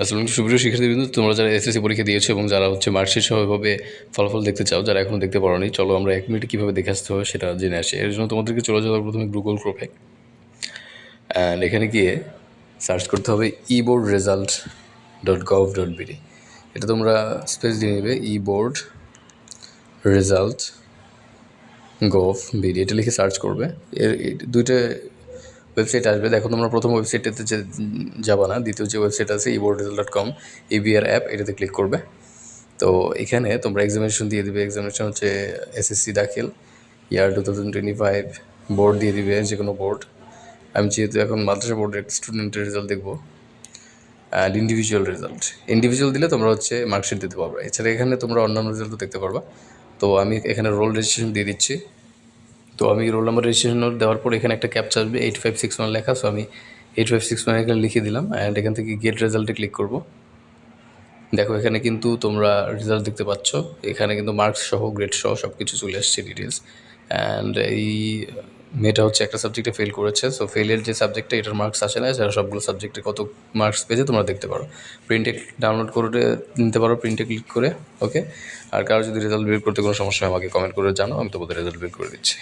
আসলে সুপ্রিয় শিক্ষার্থীবৃন্দ, তোমরা যারা এসএসসি পরীক্ষা দিয়েছ এবং যারা হচ্ছে মার্কশিট সহ এভাবে ফলাফল দেখতে চাও, যারা এখনও দেখতে পারোনি, চলো আমরা এক মিনিটে কীভাবে দেখে আসতে হবে সেটা জেনে আসি। এর জন্য তোমাদেরকে চলে যাওয়ার প্রথমে গুগল ক্রোপে অ্যান্ড এখানে গিয়ে সার্চ করতে হবে e board result dot gov dot BD এটা তোমরা স্পেস দিয়ে নেবে e board result gov BD এটা লিখে সার্চ করবে। এর দুইটা ওয়েবসাইট আসবে। দেখো, তোমরা প্রথম ওয়েবসাইটটাতে যে যাবা না, দ্বিতীয় যে ওয়েবসাইট আছে eboard result dot com EBR app এটাতে ক্লিক করবে। তো এখানে তোমরা এক্সামিনেশন দিয়ে দিবে। এক্সামিনেশন হচ্ছে SSC Dakhil year two thousand twenty five board দিয়ে দিবে যে কোনো বোর্ড আমি যেহেতু এখন মাদ্রাসা বোর্ডের স্টুডেন্টের রেজাল্ট দেখব অ্যান্ড ইন্ডিভিজুয়াল রেজাল্ট ইন্ডিভিজুয়াল দিলে তোমরা হচ্ছে মার্কশিট দিতে পারবে। এছাড়া এখানে তোমরা অন্যান্য রেজাল্টও দেখতে পারবা। তো আমি এখানে রোল রেজিস্ট্রেশন দিয়ে দিচ্ছি। তো আমি রোল নাম্বার রেজিস্ট্রেশন দেওয়ার পর এখানে একটা ক্যাপচা আসবে এইট ফাইভ সিক্স ওয়ান লেখা সো আমি এইট ফাইভ সিক্স ওয়ান এখানে লিখে দিলাম অ্যান্ড এখান থেকে গেট রেজাল্টে ক্লিক করব। দেখো, এখানে কিন্তু তোমরা রেজাল্ট দেখতে পাচ্ছ। এখানে কিন্তু মার্কস সহ গ্রেড সহ সব কিছু চলে আসছে ডিটেলস অ্যান্ড এই মেয়েটা হচ্ছে একটা সাবজেক্টে ফেল করেছে। সো ফেলের যে সাবজেক্টটা এটার মার্কস আসে না যারা সবগুলো সাবজেক্টে কত মার্কস পেয়েছে তোমরা দেখতে পারো। প্রিন্টে ডাউনলোড করে নিতে পারো প্রিন্টে ক্লিক করে ওকে আর কারও যদি রেজাল্ট বের করতে কোনো সমস্যা হয়, আমাকে কমেন্ট করে জানো আমি তোমাদের রেজাল্ট বের করে দিচ্ছি।